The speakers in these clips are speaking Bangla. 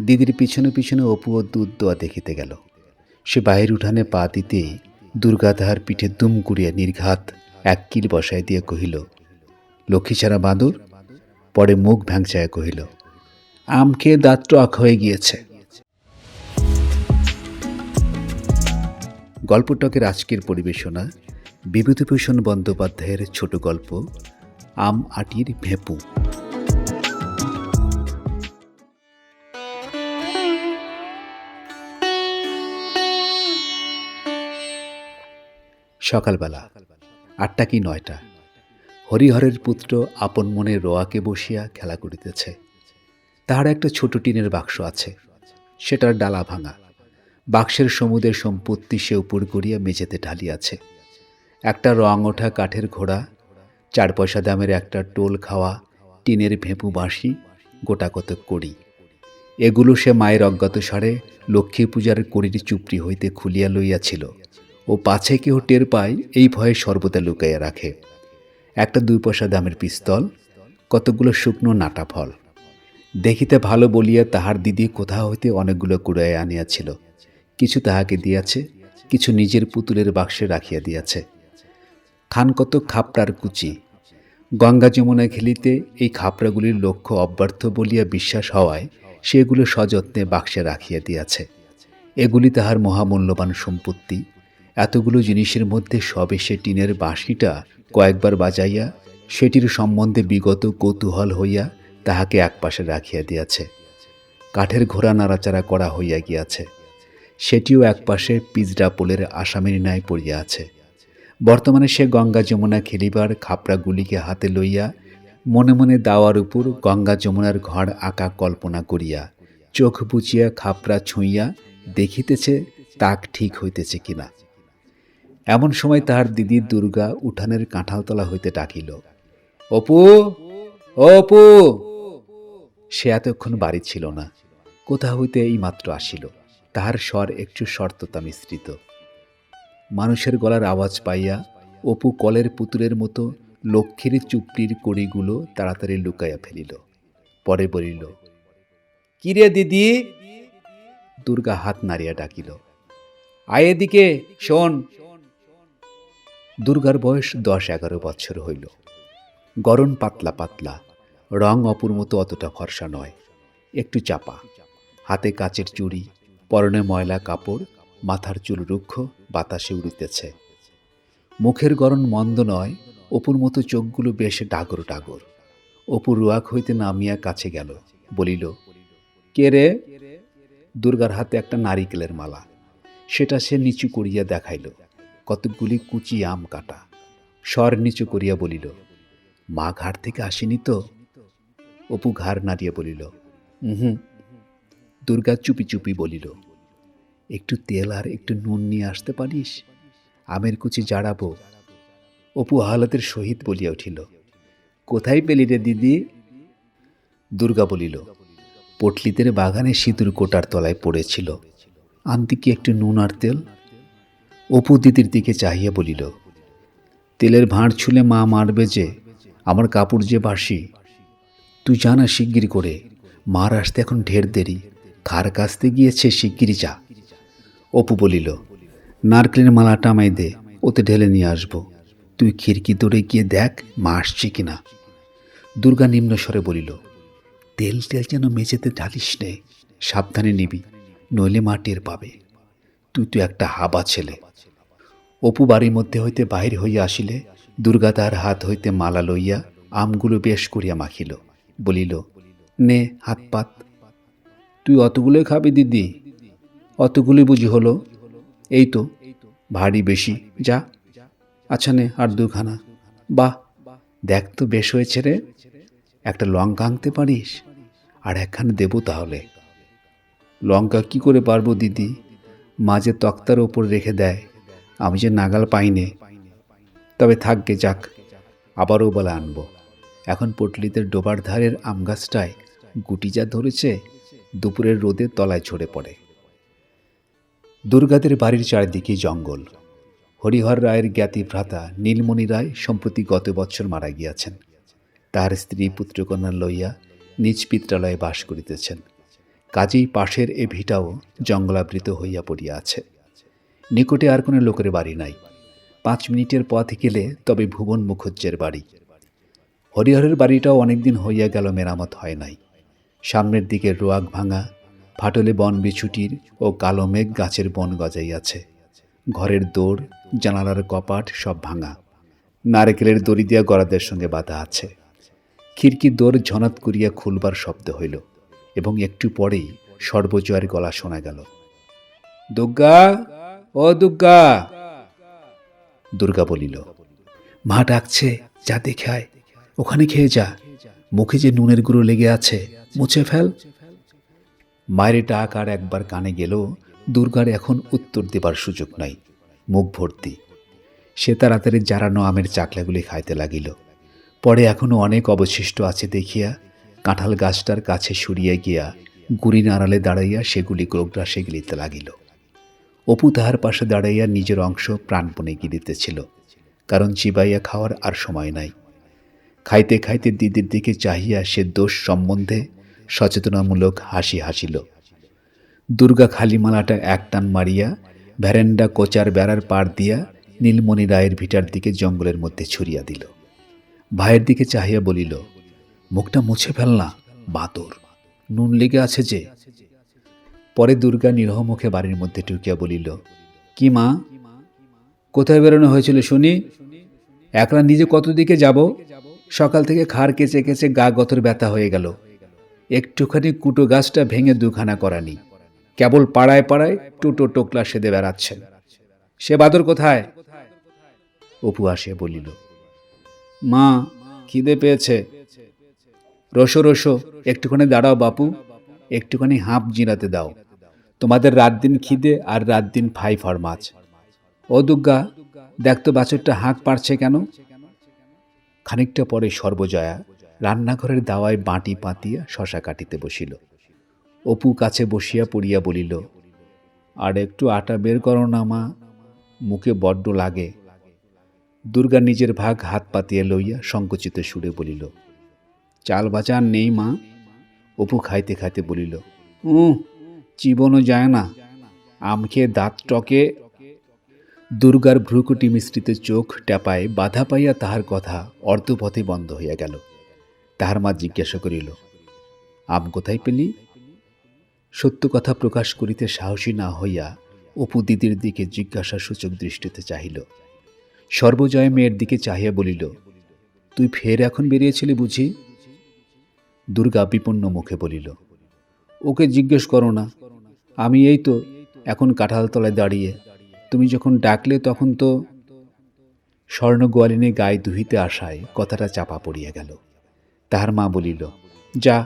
দিদির পিছনে পিছনে অপু ও দুধ দোয়া দেখিতে গেল। সে বাহির উঠানে পা দিতেই দুর্গা তাহার পিঠে দুম কুড়িয়া নির্ঘাত এক কিল বসায় দিয়া কহিল, লক্ষ্মী ছাড়া বাঁদর? পরে মুখ ভ্যাংচায় কহিল, আম খেয়ে দাঁত টক হয়ে গিয়েছে। গল্পটকের আজকের পরিবেশনা বিভূতিভূষণ বন্দ্যোপাধ্যায়ের ছোট গল্প, আম আটির ভেপু। সকালবেলা আটটা কি নয়টা, হরিহরের পুত্র আপন মনে রোয়াকে বসিয়া খেলা করিতেছে। তাহার একটা ছোট টিনের বাক্স আছে, সেটার ডালা ভাঙা। বাক্সের সমুদের সম্পত্তি সে উপর করিয়া মেঝেতে ঢালিয়াছে। একটা রং ওঠা কাঠের ঘোড়া, চার পয়সা দামের একটা টোল খাওয়া, টিনের ভেঁপু বাঁশি, গোটা কতক করি এগুলো সে মায়ের অজ্ঞাত স্বরে লক্ষ্মী পূজার করির চুপড়ি হইতে খুলিয়া লইয়াছিল। ও পাছে কেহ টের পায়, এই ভয়ে সর্বদা লুকাইয়া রাখে। একটা দুই পয়সা দামের পিস্তল, কতগুলো শুকনো নাটা ফল। দেখিতে ভালো বলিয়া তাহার দিদি কোথা হইতে অনেকগুলো কুড়াইয়া আনিয়াছিল। কিছু তাহাকে দিয়াছে, কিছু নিজের পুতুলের বাক্সে রাখিয়া দিয়াছে। খান কত খাপড়ার কুচি। গঙ্গা যমুনা খেলিতে এই খাপড়াগুলির লক্ষ্য অব্যর্থ বলিয়া বিশ্বাস হওয়ায় সেগুলো সযত্নে বাক্সে রাখিয়া দিয়াছে। এগুলি তাহার মহামূল্যবান সম্পত্তি। এতগুলো জিনিসের মধ্যে সবে সে টিনের বাঁশিটা কয়েকবার বাজাইয়া, সেটির সম্বন্ধে বিগত কৌতূহল হইয়া তাহাকে একপাশে রাখিয়া দিয়াছে। কাঠের ঘোড়া নাড়াচাড়া করা হইয়া গিয়াছে। সেটিও একপাশে পিজডা পোলের আসামির ন্যায় পড়িয়া আছে। বর্তমানে সে গঙ্গা যমুনা খেলিবার খাপড়াগুলিকে হাতে লইয়া মনে মনে দাওয়ার উপর গঙ্গা যমুনার ঘর আঁকা কল্পনা করিয়া, চোখ বুচিয়া খাপড়া ছুঁইয়া দেখিতেছে তাক ঠিক হইতেছে কিনা। এমন সময় তাহার দিদি দুর্গা উঠানের কাঁঠালতলা হইতে ডাকিল, অপু অপু! সে এতক্ষণ বাড়ি ছিল না, কোথা হইতে এই মাত্র আসিল, তাহার স্বর একটু শর্ততা মিশ্রিত। মানুষের গলার আওয়াজ পাইয়া অপু কলের পুতুলের মতো লক্ষ্মীর চুপড়ির কড়িগুলো তাড়াতাড়ি লুকাইয়া ফেলিল, পরে বলিল কিরে দিদি? দুর্গা হাত নাড়িয়া ডাকিল, আয় এদিকে, শোন দুর্গার বয়স দশ এগারো বছর হইল। গরম পাতলা পাতলা, রং অপুর মতো অতটা ফর্সা নয়, একটু চাপা। হাতে কাচের চুড়ি, পরনে ময়লা কাপড়, মাথার চুল রুক্ষ, বাতাসে উড়িতেছে। মুখের গরণ মন্দ নয়, অপুর মতো চোখগুলো বেশ ডাগর ডাগর। অপু রুয়াক হইতে নামিয়া কাছে গেল, বলিল, কে রে? দুর্গার হাতে একটা নারিকেলের মালা। সেটা সে নিচু করিয়া দেখাইল। কতকগুলি কুচি আম কাটা। স্বর নিচু করিয়া বলিল, মা ঘাট থেকে আসেনি তো? অপু ঘাড় নাড়িয়া বলিল হুম দুর্গা চুপি চুপি বলিল, একটু তেল আর একটু নুন নিয়ে আসতে পারিস? আমের কুচি জাড়াবো। অপু হালতের সহিত বলিয়া উঠিল, কোথায় পেলি রে দিদি? দুর্গা বলিল পটলিতের বাগানে সিঁদুর কোটার তলায় পড়েছিল। আনতে কি একটু নুন আর তেল? অপু দিদির দিকে চাহিয়া বলিল, তেলের ভাঁড় ছুলে মা মারবে যে, আমার কাপড় যে বাসি। তুই জানা শিগগির করে, মার আসতে এখন ঢের দেরি, খার কাছতে গিয়েছে শিগগিরই যা। অপু বলিল, নারকেলের মালাটা আমায় দে, ওতে ঢেলে নিয়ে আসব। তুই খিড়কি দৌড়ে গিয়ে দেখ, মা আসছে কিনা দুর্গা নিম্নস্বরে বলিল, তেল তেল যেন মেঝেতে ঢালিস নে, সাবধানে নিবি, নইলে মা টের পাবে। তুই তো একটা হাবা ছেলে। অপু বাড়ির মধ্যে হইতে বাহির হইয়া আসিলে, দুর্গা তাহার হাত হইতে মালা লইয়া আমগুলো বেশ করিয়া মাখিল, বলিল, নে হাত পাত তুই অতগুলোই খাবি দিদি। অতগুলি বুঝি হলো? এই তো, ভারী বেশি, যা। আচ্ছা নে, আর দুখানা। বাহ, দেখ তো বেশ হয়েছে রে। একটা লঙ্কা আনতে পারিস? আর একখানে দেবো তাহলে। লঙ্কা কি করে পারব দিদি? মাঝে তক্তার ওপর রেখে দেয়। আমি যে নাগাল পাইনে, তবে থাকবে যাক, আবারও বলে আনব। এখন পটলিতে ডোবার ধারের আম গাছটায় গুটি যা ধরেছে, দুপুরের রোদে তলায় ছড়ে পড়ে। দুর্গাদের বাড়ির চারিদিকে জঙ্গল। হরিহর রায়ের জ্ঞাতি ভ্রাতা নীলমণি রায় সম্প্রতি গত বছর মারা গিয়াছেন। তাহার স্ত্রী পুত্রকন্যা লইয়া নিজ পিত্রালয়ে বাস করিতেছেন। কাজেই পাশের এ ভিটাও জঙ্গলাবৃত হইয়া পড়িয়া আছে। নিকটে আর কোনো লোকের বাড়ি নাই। পাঁচ মিনিটের পথ গেলে তবে ভুবন মুখুজ্জের বাড়ি। হরিহরের বাড়িটাও অনেকদিন হইয়া গেল মেরামত হয় নাই। সামনের দিকে রোয়াক ভাঙা, ফাটলে বন বিছুটির ও কালো মেঘ গাছের বন গজাইয়াছে। ঘরের দৌড় জানালার কপাট সব ভাঙা। নারকেলের দড়ি দিয়া গড়াদের সঙ্গে বাঁধা আছে। খিড়কি দৌড় ঝনাত করিয়া খুলবার শব্দ হইল এবং একটু পরেই সর্বজয়ের গলা শোনা গেল। দুর্গা ও দুর্গা। দুর্গা বলিল, মা ডাকছে, যা দেখে আয়, ওখানে খেয়ে যা। মুখে যে নুনের গুঁড়ো লেগে আছে, মুছে ফেল। মায়ের ডাক আর একবার কানে গেল, দুর্গার এখন উত্তর দেবার সুযোগ নাই, মুখ ভর্তি। সে তাড়াতাড়ি জারানো আমের চাকলাগুলি খাইতে লাগিল। পরে এখনও অনেক অবশিষ্ট আছে দেখিয়া, কাঁঠাল গাছটার কাছে সরিয়া গিয়া, গুড়ি নাড়ালে দাঁড়াইয়া সেগুলি গ্রগ্রাসে গিলিতে লাগিল। অপু তাহার পাশে দাঁড়াইয়া নিজের অংশ প্রাণপণে গিলিতেছিল, কারণ চিবাইয়া খাওয়ার আর সময় নাই। খাইতে খাইতে দিদির দিকে চাহিয়া সে দোষ সম্বন্ধে সচেতনামূলক হাসি হাসিল। দুর্গা খালিমালাটা এক টান মারিয়া ভ্যারেন্ডা কোচার বেড়ার পাড় দিয়া নীলমণি রায়ের ভিটার দিকে জঙ্গলের মধ্যে ছুরিয়া দিল। ভাইয়ের দিকে চাহিয়া বলিল, মুখটা মুছে ফেল না বাতর নুন লেগে আছে যে পরে দুর্গা নিরহ মুখে বাড়ির মধ্যে ঢুকিয়া বলিল, কি মা? কোথায় বেরোনো হয়েছিল শুনি? একলা নিজে কত দিকে যাব? সকাল থেকে খার কেচে কেচে গা গতর ব্যথা হয়ে গেল। একটুখানি কুটো গাছটা ভেঙে দুখানা করানি। কেবল পাড়ায় পাড়ায় টোটো টোকলা সেদে বেড়াচ্ছেন। সে বাদর কোথায়? অপু আসিয়া বলিল, মা, খিদে পেয়েছে। রসো রসো, একটুখানি দাঁড়াও বাপু, একটুখানি হাঁপ জিরাতে দাও। তোমাদের রাত দিন খিদে আর রাত দিন ফাই ফরমাছ ও দুর্গা দেখ তো বাছরটা হাঁক পারছে কেন? খানিকটা পরে সর্বজয়া রান্নাঘরের দাওয়ায় বাটি পাতিয়া শশা কাটিতে বসিল। অপু কাছে বসিয়া পড়িয়া বলিল, আর একটু আটা বের করো না মা, মুখে বড্ড লাগে। দুর্গা নিজের ভাগ হাত পাতিয়া লইয়া সংকুচিত সুরে বলিল, চাল বাজার নেই মা? অপু খাইতে খাইতে বলিল উ চিবনও যায় না। আম খেয়ে দাঁত টকে। দুর্গার ভ্রুকুটি মিশ্রিত চোখ ট্যাপায় বাধা পাইয়া তাহার কথা অর্ধপথে বন্ধ হইয়া গেল। তাহার মা জিজ্ঞাসা করিল, আম কোথায় পেলি? সত্য কথা প্রকাশ করিতে সাহসী না হইয়া অপু দিদির দিকে জিজ্ঞাসা সূচক দৃষ্টিতে চাহিল। সর্বজয় মেয়ের দিকে চাহিয়া বলিল, তুই ফের এখন বেরিয়েছিলি বুঝি? দুর্গা বিপন্ন মুখে বলিল ওকে জিজ্ঞেস করো না। আমি এই তো এখন কাঁঠাল তলায় দাঁড়িয়ে। তুমি যখন ডাকলে তখন তো স্বর্ণ গোয়ালিনী গায়ে দুহিতে আসায় কথাটা চাপা পড়িয়া গেল। তাহার মা বলিল, যা,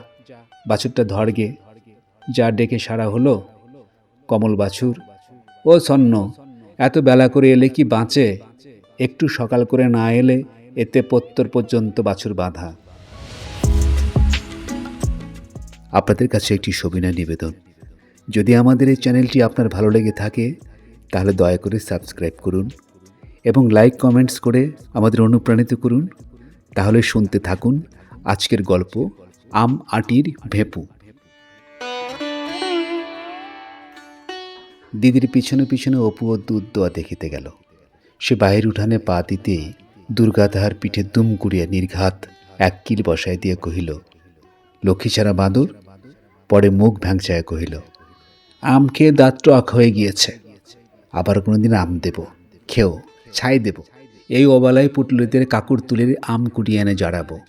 বাছুরটা ধরগে যা ডেকে সারা হলো, কমল বাছুর। ও সন্ন এত বেলা করে এলে কি বাঁচে? একটু সকাল করে না এলে এতে পত্তর পর্যন্ত বাছুর বাঁধা। আপনাদের কাছে একটি সবিনয় নিবেদন। যদি আমাদের এই চ্যানেলটি আপনার ভালো লেগে থাকে, তাহলে দয়া করে সাবস্ক্রাইব করুন এবং লাইক, কমেন্টস করে আমাদের অনুপ্রাণিত করুন। তাহলে শুনতে থাকুন আজকের গল্প, আম আটির ভেপু। দিদির পিছনে পিছনে অপু ও দুধ দোয়া দেখিতে গেল। সে বাহির উঠানে পা দিতেই দুর্গা তাহার পিঠে দুম কুড়িয়া নির্ঘাত এক কিল বসায় দিয়ে কহিল লক্ষ্মী ছাড়া বাঁদর? পরে মুখ ভ্যাংচায় কহিল, আম খেয়ে দাঁত টক হয়ে গিয়েছে। আবার কোনোদিন আম দেব। খেও, ছাই দেব। এই অবালায় পুটলিদের কাকুর তুলের আম কুটিয়ে এনে জড়াবো।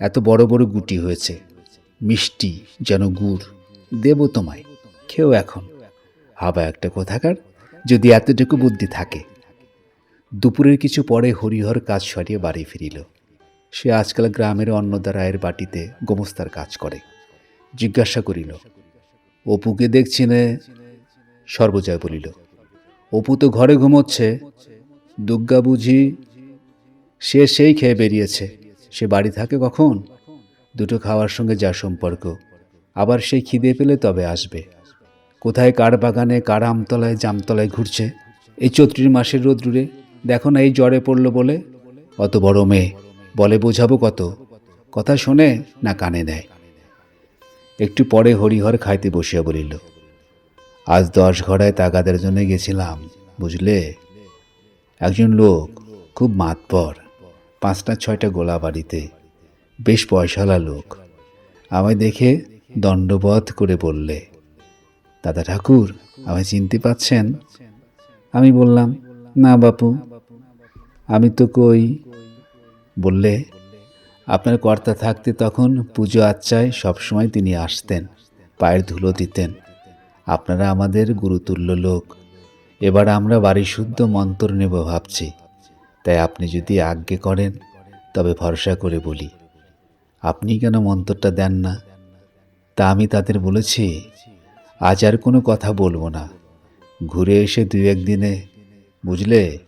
এত বড় বড় গুটি হয়েছে। মিষ্টি যেন গুড়। দেব তোমায়, খেও এখন। হাবা একটা কোথাকার, যদি এতটুকু বুদ্ধি থাকে। দুপুরের কিছু পরে হরিহর কাজ সরিয়ে বাড়ি ফিরিল। সে আজকাল গ্রামের অন্নদা রায়ের বাটিতে গোমস্তার কাজ করে। জিজ্ঞাসা করিল, অপুকে দেখছি নে? সর্বজয় বলিল, অপু তো ঘরে ঘুমোচ্ছে। দুর্গা বুঝি সে সেই খেয়ে বেরিয়েছে। সে বাড়ি থাকে কখন? দুটো খাওয়ার সঙ্গে যা সম্পর্ক। আবার সেই খিদে পেলে তবে আসবে। কোথায় কার বাগানে, কার আমতলায়, জামতলায় ঘুরছে? এই চৈত্রির মাসের রোদ্রুরে দেখো না এই জ্বরে পড়ল বলে? অত বড় মেয়ে। বলে বোঝাবো কত? কথা শোনে না কানে দেয় একটু পরে হরিহর খাইতে বসিয়া বলিল, আজ দশ ঘড়ায় তাগাদের জন্য গেছিলাম, বুঝলে? একজন লোক খুব মাতপর পাঁচটা ছয়টা গোলা বাড়িতে, বেশ পয়সাওয়ালা লোক। আমায় দেখে দণ্ডবোধ করে বললে, দাদা ঠাকুর, আমায় চিনতে পাচ্ছেন? আমি বললাম, না বাপু, আমি তো কই বললে, আপনার কর্তা থাকতে তখন পুজো আচ্চায় সবসময় তিনি আসতেন, পায়ের ধুলো দিতেন। আপনারা আমাদের গুরুতুল্য লোক। এবার আমরা বাড়ি শুদ্ধ মন্তর নেব ভাবছি। তাই আপনি যদি আজ্ঞে করেন, তবে ভরসা করে বলি। আপনি কেন মন্তরটা দেন না? তা আমি তাদের বলেছি, আজ আর কোনো কথা বলব না। ঘুরে এসে দু একদিনে বুঝলে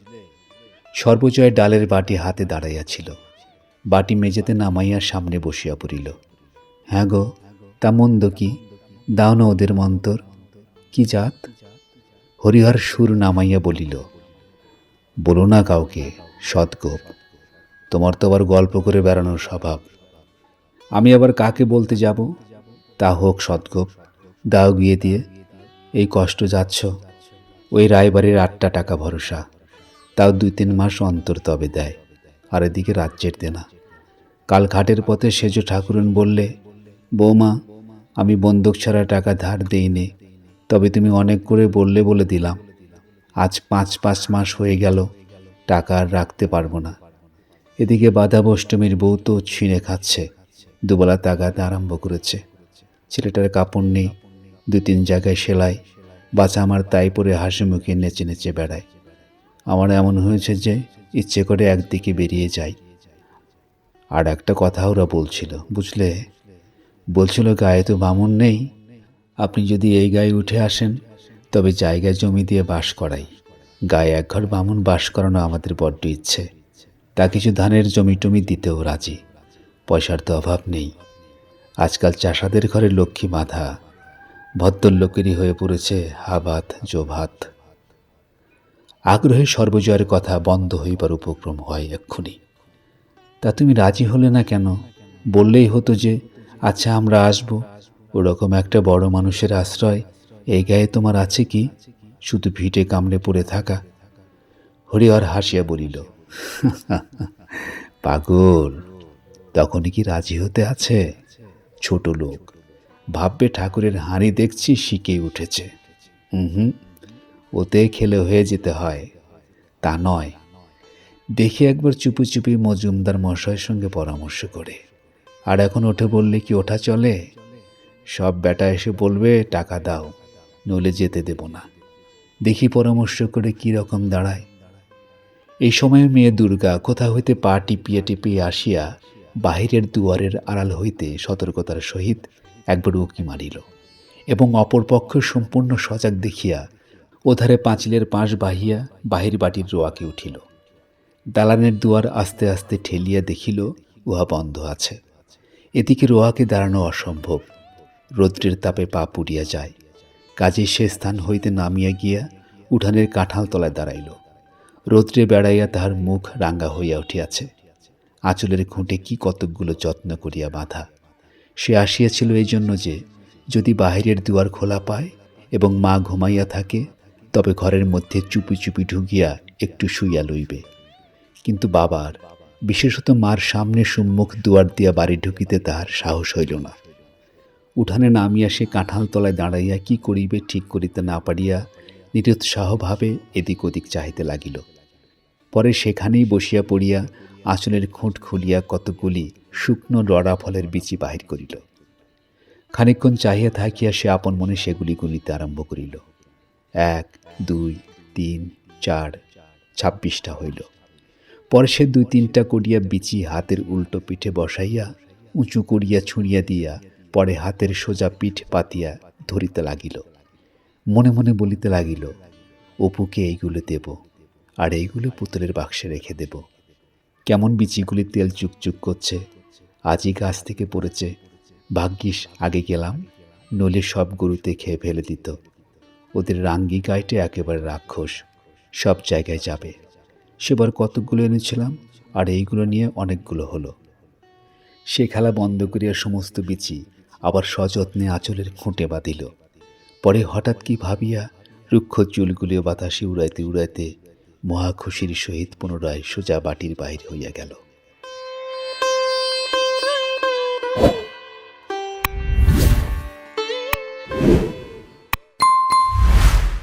সর্বজয় ডালের বাটি হাতে দাঁড়াইয়াছিল। বাটি মেঝেতে নামাইয়া সামনে বসিয়া পড়িল। হ্যাঁ গো, তা মন্দ কি? দাও না ওদের মন্তর। কি জাত? হরিহর সুর নামাইয়া বলিল, বলো না কাউকে, সৎগোপ। তোমার তো আবার গল্প করে বেড়ানোর স্বভাব। আমি আবার কাকে বলতে যাব? তা হোক সৎগোপ, দাও গিয়ে দিয়ে। এই কষ্ট যাচ্ছ। ওই রায়বাড়ির আটটা টাকা ভরসা। তাও দুই তিন মাস অন্তর তবে দেয়, আর এদিকে রাজ্যের দেনা কাল ঘাটের পথে সেজ ঠাকুরন বললে, বৌমা, আমি বন্দুক ছাড়া টাকা ধার দেইনি, তবে তুমি অনেক করে বললে বলে দিলাম। আজ পাঁচ পাঁচ মাস হয়ে গেল, টাকা আর রাখতে পারব না। এদিকে বাধাবষ্টমীর বউ তো ছিঁড়ে খাচ্ছে, দুবেলা তাগাতে আরম্ভ করেছে। ছেলেটার কাপড় নেই দু তিন জায়গায় সেলাই বাচ্চা আমার তাই পরে হাসি মুখে নেচে নেচে বেড়ায়। আমার এমন হয়েছে যে ইচ্ছে করে একদিকে বেরিয়ে যাই। আর একটা কথা ওরা বলছিল, বুঝলে? বলছিল, গায়ে তো বামুন নেই। আপনি যদি এই গায়ে উঠে আসেন, তবে জায়গায় জমি দিয়ে বাস করাই। গায়ে এক ঘর বামুন বাস করানো আমাদের বড্ড ইচ্ছে। তা কিছু ধানের জমি টমি দিতেও রাজি। পয়সার তো অভাব নেই। আজকাল চাষাদের ঘরে লক্ষ্মী মাথা ভদ্রলোকেরই হয়ে পড়েছে হাবাত, জোভাত। আগ্রহে সর্বজয়ের কথা বন্ধ হইবার উপক্রম হয় এক্ষুনি। তা তুমি রাজি হলে না কেন? বললেই হতো যে আচ্ছা আমরা আসব। ওরকম একটা বড় মানুষের আশ্রয়, এই গায়ে তোমার আছে কি? শুধু ভিটে কামড়ে পড়ে থাকা। হরিহর হাসিয়া বলিল, পাগল, তখনই কি রাজি হতে আছে? ছোট লোক, ভাববে ঠাকুরের হাঁড়ি দেখছি শিখে উঠেছে। হুম হুম। ওতে খেলে হয়ে যেতে হয়। তা নয়। দেখে একবার চুপি চুপি মজুমদার মশাইয়ের সঙ্গে পরামর্শ করে। আর এখন ওঠে বললে কি ওঠা চলে? সব বেটা এসে বলবে, টাকা দাও, নইলে যেতে দেব না। দেখি পরামর্শ করে কি রকম দাঁড়ায়। এই সময় মেয়ে দুর্গা কোথা হইতে পা টিপিয়ে টিপিয়ে আসিয়া বাহিরের দুয়ারের আড়াল হইতে সতর্কতার সহিত একবার উকি মারিল এবং অপর পক্ষ সম্পূর্ণ সজাগ দেখিয়া ওধারে পাঁচিলের পাশ বাহিয়া বাহির বাটির রোয়াকে উঠিল। দালানের দুয়ার আস্তে আস্তে ঠেলিয়া দেখিল, উহা বন্ধ আছে। এদিকে রোয়াকে দাঁড়ানো অসম্ভব। রৌদ্রের তাপে পা পুড়িয়া যায়। কাজে সে স্থান হইতে নামিয়া গিয়া উঠানের কাঁঠাল তলায় দাঁড়াইল। রৌদ্রে বেড়াইয়া তাহার মুখ রাঙ্গা হইয়া উঠিয়াছে। আঁচলের খুঁটে কি কতকগুলো যত্ন করিয়া বাঁধা। সে আসিয়াছিল এই জন্য যে, যদি বাহিরের দুয়ার খোলা পায় এবং মা ঘুমাইয়া থাকে তবে ঘরের মধ্যে চুপি চুপি ঢুকিয়া একটু শুইয়া লইবে। কিন্তু বাবার, বিশেষত মার সামনে সম্মুখ দুয়ার দিয়া বাড়ি ঢুকিতে তাহার সাহস হইল না। উঠানে নামিয়া সে কাঁঠাল তলায় দাঁড়াইয়া কি করিবে ঠিক করিতে না পারিয়া নিরুৎসাহভাবে এদিক ওদিক চাহিতে লাগিল। পরে সেখানেই বসিয়া পড়িয়া আঁচলের খুঁট খুলিয়া কতগুলি শুকনো ডরা ফলের বিচি বাহির করিল। খানিকক্ষণ চাহিয়া থাকিয়া সে আপন মনে সেগুলি গুলিতে আরম্ভ করিল। এক, দুই, তিন, চার, ছাব্বিশটা হইল। পরে সে দুই তিনটা করিয়া বিচি হাতের উল্টো পিঠে বসাইয়া, উঁচু করিয়া ছুঁড়িয়া দিয়া, পরে হাতের সোজা পিঠ পাতিয়া ধরিতে লাগিল। মনে মনে বলিতে লাগিল অপুকে এইগুলো দেব? আর এইগুলো পুতুলের বাক্সে রেখে দেব। কেমন বিচিগুলি তেল চুকচুক করছে? আজই গাছ থেকে পড়েছে। ভাগ্যিস, আগে গেলাম। নলে সব গরুতে খেয়ে ফেলে দিত। ওদের রাঙ্গি গাইটে একেবারে রাক্ষস। সব জায়গায় যাবে। সেবার কতকগুলো এনেছিলাম, আর এইগুলো নিয়ে অনেকগুলো হলো। সে খেলা বন্ধ করিয়া সমস্ত বিচি আবার সযত্নে আঁচলের খুঁটে বাঁধিল। পরে হঠাৎ কি ভাবিয়া রুক্ষ চুলগুলিও বাতাসে উড়াইতে উড়াইতে মহা খুশির সহিত পুনরায় সোজা বাটির বাহির হইয়া গেল।